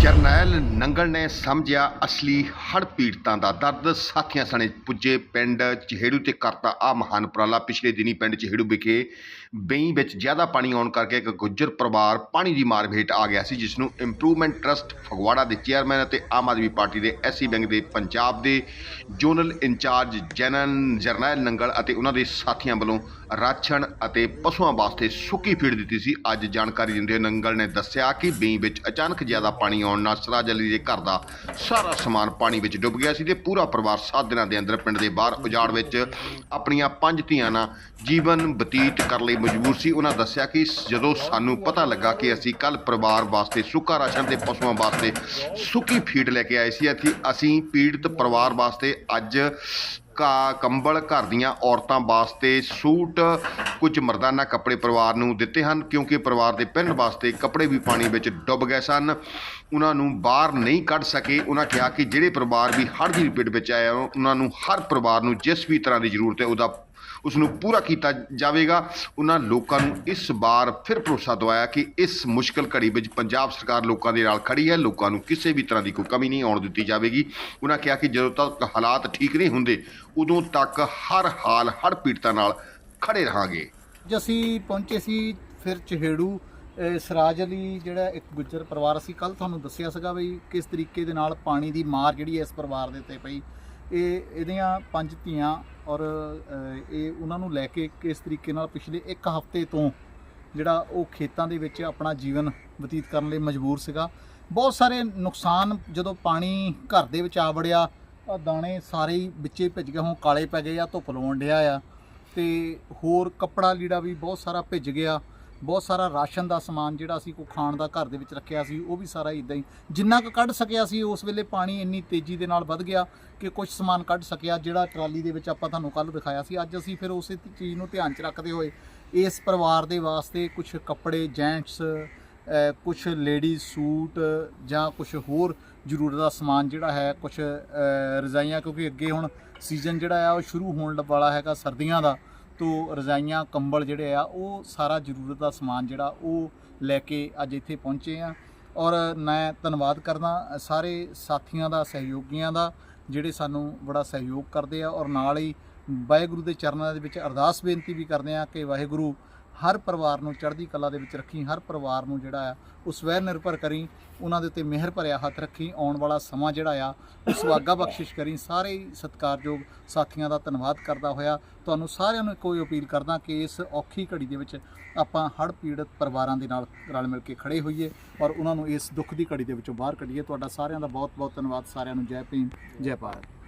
ਜਰਨੈਲ ਨੰਗਲ ਨੇ ਸਮਝਿਆ ਅਸਲੀ ਹੜ੍ਹ ਪੀੜਤਾਂ ਦਾ ਦਰਦ। ਸਾਥੀਆਂ ਸਣੇ ਪੁੱਜੇ ਪਿੰਡ ਚਿਹੜੂ ਤੇ ਕਰਤਾ ਆ ਮਹਾਨ ਉਪਰਾਲਾ। ਪਿਛਲੇ ਦਿਨੀ ਪਿੰਡ ਚਿਹੜੂ ਵਿਖੇ ਬਈ ਵਿੱਚ ਜ਼ਿਆਦਾ ਪਾਣੀ ਆਉਣ ਕਰਕੇ ਇੱਕ ਗੁੱਜਰ ਪਰਿਵਾਰ ਪਾਣੀ ਦੀ ਮਾਰ ਹੇਠ ਆ ਗਿਆ ਸੀ, ਜਿਸ ਨੂੰ ਇੰਪਰੂਵਮੈਂਟ ਟਰਸਟ ਫਗਵਾੜਾ ਦੇ ਚੇਅਰਮੈਨ ਅਤੇ ਆਮ ਆਦਮੀ ਪਾਰਟੀ ਦੇ ਐਸਸੀ ਬੈਂਕ ਦੇ ਪੰਜਾਬ ਦੇ ਜ਼ੋਨਲ ਇੰਚਾਰਜ ਜਨਨ ਜਰਨੈਲ ਨੰਗਲ ਅਤੇ ਉਹਨਾਂ ਦੇ ਸਾਥੀਆਂ ਵੱਲੋਂ ਰਾਸ਼ਨ ਅਤੇ ਪਸ਼ੂਆਂ ਵਾਸਤੇ ਸੁੱਕੀ ਫੀਡ ਦਿੱਤੀ ਸੀ। ਅੱਜ ਜਾਣਕਾਰੀ ਦਿੰਦੇ ਹੋਏ ਨੰਗਲ ਨੇ ਦੱਸਿਆ ਕਿ ਬਈ ਵਿੱਚ ਅਚਾਨਕ ਜ਼ਿਆਦਾ ਪਾਣੀ ਆਉਣ ਨਾਲ ਸਰਾਜ ਅਲੀ ਦੇ ਘਰ ਦਾ ਸਾਰਾ ਸਮਾਨ ਪਾਣੀ ਵਿੱਚ ਡੁੱਬ ਗਿਆ ਸੀ ਤੇ ਪੂਰਾ ਪਰਿਵਾਰ 7 ਦਿਨਾਂ ਦੇ ਅੰਦਰ ਪਿੰਡ ਦੇ ਬਾਹਰ ਉਜਾੜ ਵਿੱਚ ਆਪਣੀਆਂ ਪੰਜ ਧੀਆਂ ਨਾਲ ਜੀਵਨ ਬਤੀਤ ਕਰਨ ਲਈ ਮਜਬੂਰ ਸੀ। ਉਹਨਾਂ ਦੱਸਿਆ ਕਿ ਜਦੋਂ ਸਾਨੂੰ ਪਤਾ ਲੱਗਾ ਕਿ ਅਸੀਂ ਕੱਲ ਪਰਿਵਾਰ ਵਾਸਤੇ ਸੁੱਕਾ ਰਾਸ਼ਨ ਤੇ ਪਸ਼ੂਆਂ ਵਾਸਤੇ ਸੁੱਕੀ ਫੀਡ ਲੈ ਕੇ ਆਏ ਸੀ ਅਤੇ ਅਸੀਂ ਪੀੜਤ ਪਰਿਵਾਰ ਵਾਸਤੇ ਅੱਜ ਕਾ ਕੰਬਲ ਘਰ ਦੀਆਂ ਔਰਤਾਂ ਵਾਸਤੇ ਸੂਟ, ਕੁਝ ਮਰਦਾਨਾ ਕੱਪੜੇ ਪਰਿਵਾਰ ਨੂੰ ਦਿੱਤੇ ਹਨ, ਕਿਉਂਕਿ ਪਰਿਵਾਰ ਦੇ ਪਹਿਨਣ ਵਾਸਤੇ ਕੱਪੜੇ ਵੀ ਪਾਣੀ ਵਿੱਚ ਡੁੱਬ ਗਏ ਸਨ। ਉਹਨਾਂ ਨੂੰ ਬਾਹਰ ਨਹੀਂ ਕੱਢ ਸਕੇ। ਉਹਨਾਂ ਕਿਹਾ ਕਿ ਜਿਹੜੇ ਪਰਿਵਾਰ ਵੀ ਹੜ੍ਹ ਦੀ ਲਪੇਟ ਵਿੱਚ ਆਏ ਉਹਨਾਂ ਨੂੰ ਹਰ ਪਰਿਵਾਰ ਨੂੰ ਜਿਸ ਵੀ ਤਰ੍ਹਾਂ ਦੀ ਜ਼ਰੂਰਤ ਹੈ, ਉਹਦਾ ਉਸ ਨੂੰ ਪੂਰਾ ਕੀਤਾ ਜਾਵੇਗਾ। ਉਹਨਾਂ ਲੋਕਾਂ ਨੂੰ ਇਸ ਵਾਰ ਫਿਰ ਭਰੋਸਾ ਦਵਾਇਆ ਕਿ ਇਸ ਮੁਸ਼ਕਲ ਘੜੀ ਵਿੱਚ ਪੰਜਾਬ ਸਰਕਾਰ ਲੋਕਾਂ ਦੇ ਨਾਲ ਖੜੀ ਹੈ। ਲੋਕਾਂ ਨੂੰ ਕਿਸੇ ਵੀ ਤਰ੍ਹਾਂ ਦੀ ਕੋਈ ਕਮੀ ਨਹੀਂ ਆਉਣ ਦਿੱਤੀ ਜਾਵੇਗੀ। ਉਹਨਾਂ ਕਿਹਾ ਕਿ ਜਦੋਂ ਤੱਕ ਹਾਲਾਤ ਠੀਕ ਨਹੀਂ ਹੁੰਦੇ, ਉਦੋਂ ਤੱਕ ਹਰ ਹਾਲ, ਹਰ ਪੀੜਤਾਂ ਨਾਲ ਖੜੇ ਰਹਾਂਗੇ। ਅੱਜ ਅਸੀਂ ਪਹੁੰਚੇ ਸੀ ਫਿਰ ਚਹੇੜੂ ਸਰਾਜ ਅਲੀ ਜਿਹੜਾ ਇੱਕ ਗੁੱਜਰ ਪਰਿਵਾਰ ਸੀ ਕੱਲ ਤੁਹਾਨੂੰ ਦੱਸਿਆ ਸੀਗਾ ਵੀ ਕਿਸ ਤਰੀਕੇ ਦੇ ਨਾਲ ਪਾਣੀ ਦੀ ਮਾਰ ਜਿਹੜੀ ਹੈ ਇਸ ਪਰਿਵਾਰ ਦੇ ਉੱਤੇ ਪਈ। ਇਹ ਇਹਦੀਆਂ ਪੰਜ ਧੀਆਂ ਔਰ ਇਹ ਉਹਨਾਂ ਨੂੰ ਲੈ ਕੇ ਕਿਸ ਤਰੀਕੇ ਨਾਲ ਪਿਛਲੇ ਇੱਕ ਹਫ਼ਤੇ ਤੋਂ ਜਿਹੜਾ ਉਹ ਖੇਤਾਂ ਦੇ ਵਿੱਚ ਆਪਣਾ ਜੀਵਨ ਬਤੀਤ ਕਰਨ ਲਈ ਮਜਬੂਰ ਸੀਗਾ। ਬਹੁਤ ਸਾਰੇ ਨੁਕਸਾਨ ਜਦੋਂ ਪਾਣੀ ਘਰ ਦੇ ਵਿੱਚ ਆ ਵੜਿਆ ਦਾਣੇ ਸਾਰੇ ਹੀ ਵਿੱਚੇ ਭਿੱਜ ਗਏ, ਹੁਣ ਕਾਲੇ ਪੈ ਗਏ ਆ ਧੁੱਪ ਲਾਉਣ ਡਿਆ ਆ ਤੇ ਹੋਰ ਕੱਪੜਾ ਲੀੜਾ ਵੀ ਬਹੁਤ ਸਾਰਾ ਭਿੱਜ ਗਿਆ। ਬਹੁਤ ਸਾਰਾ ਰਾਸ਼ਨ ਦਾ ਸਮਾਨ ਜਿਹੜਾ ਅਸੀਂ ਕੋ ਖਾਣ ਦਾ ਘਰ ਦੇ ਵਿੱਚ ਰੱਖਿਆ ਸੀ, ਉਹ ਵੀ ਸਾਰਾ ਇਦਾਂ ਹੀ। ਜਿੰਨਾ ਕੁ ਕੱਢ ਸਕਿਆ ਸੀ, ਉਸ ਵੇਲੇ ਪਾਣੀ ਇੰਨੀ ਤੇਜ਼ੀ ਦੇ ਨਾਲ ਵੱਧ ਗਿਆ ਕਿ ਕੁਝ ਸਮਾਨ ਕੱਢ ਸਕਿਆ, ਜਿਹੜਾ ਟਰਾਲੀ ਦੇ ਵਿੱਚ ਆਪਾਂ ਤੁਹਾਨੂੰ ਕੱਲ ਦਿਖਾਇਆ ਸੀ। ਅੱਜ ਅਸੀਂ ਫਿਰ ਉਸੇ ਚੀਜ਼ ਨੂੰ ਧਿਆਨ 'ਚ ਰੱਖਦੇ ਹੋਏ ਇਸ ਪਰਿਵਾਰ ਦੇ ਵਾਸਤੇ ਕੁਝ ਕੱਪੜੇ, ਜੈਂਟਸ ਕੁਝ ਲੇਡੀ ਸੂਟ ਜਾਂ ਕੁਝ ਹੋਰ ਜ਼ਰੂਰਤ ਦਾ ਸਮਾਨ ਜਿਹੜਾ ਹੈ ਕੁਝ ਰਜ਼ਾਈਆਂ, ਕਿਉਂਕਿ ਅੱਗੇ ਹੁਣ ਸੀਜ਼ਨ ਜਿਹੜਾ ਆ, ਉਹ ਸ਼ੁਰੂ ਹੋਣ ਵਾਲਾ ਹੈਗਾ ਸਰਦੀਆਂ ਦਾ। ਤੋਂ ਰਜ਼ਾਈਆਂ, ਕੰਬਲ ਜਿਹੜੇ ਆ, ਉਹ ਸਾਰਾ ਜ਼ਰੂਰਤ ਦਾ ਸਮਾਨ ਜਿਹੜਾ ਉਹ ਲੈ ਕੇ ਅੱਜ ਇੱਥੇ ਪਹੁੰਚੇ ਆ। ਔਰ ਮੈਂ ਧੰਨਵਾਦ ਕਰਦਾ ਸਾਰੇ ਸਾਥੀਆਂ ਦਾ, ਸਹਿਯੋਗੀਆਂ ਦਾ, ਜਿਹੜੇ ਸਾਨੂੰ ਬੜਾ ਸਹਿਯੋਗ ਕਰਦੇ ਆ। ਔਰ ਨਾਲ ਹੀ ਵਾਹਿਗੁਰੂ ਦੇ ਚਰਨਾਂ ਦੇ ਵਿੱਚ ਅਰਦਾਸ ਬੇਨਤੀ ਵੀ ਕਰਦੇ ਆ ਕਿ ਵਾਹਿਗੁਰੂ ਹਰ ਪਰਿਵਾਰ ਨੂੰ ਚੜ੍ਹਦੀ ਕਲਾ ਦੇ ਵਿੱਚ ਰੱਖੀ, ਹਰ ਪਰਿਵਾਰ ਨੂੰ ਜਿਹੜਾ ਆ, ਉਹ ਸਵੈ ਨਿਰਭਰ ਕਰੀ, ਉਹਨਾਂ ਦੇ ਉੱਤੇ ਮਿਹਰ ਭਰਿਆ ਹੱਥ ਰੱਖੀ, ਆਉਣ ਵਾਲਾ ਸਮਾਂ ਜਿਹੜਾ ਆ, ਉਹ ਸੁਆਗਾ ਬਖਸ਼ਿਸ਼ ਕਰੀ। ਸਾਰੇ ਹੀ ਸਤਿਕਾਰਯੋਗ ਸਾਥੀਆਂ ਦਾ ਧੰਨਵਾਦ ਕਰਦਾ ਹੋਇਆ। ਤੁਹਾਨੂੰ ਸਾਰਿਆਂ ਨੂੰ ਕੋਈ ਅਪੀਲ ਕਰਦਾ ਕਿ ਇਸ ਔਖੀ ਘੜੀ ਦੇ ਵਿੱਚ ਆਪਾਂ ਹੜ੍ਹ ਪੀੜਤ ਪਰਿਵਾਰਾਂ ਦੇ ਨਾਲ ਰਲ ਮਿਲ ਕੇ ਖੜੇ ਹੋਈਏ ਔਰ ਉਹਨਾਂ ਨੂੰ ਇਸ ਦੁੱਖ ਦੀ ਘੜੀ ਦੇ ਵਿੱਚੋਂ ਬਾਹਰ ਕੱਢੀਏ। ਤੁਹਾਡਾ ਸਾਰਿਆਂ ਦਾ ਬਹੁਤ ਬਹੁਤ ਧੰਨਵਾਦ। ਸਾਰਿਆਂ ਨੂੰ ਜੈ ਭੀਮ, ਜੈ ਭਾਰਤ।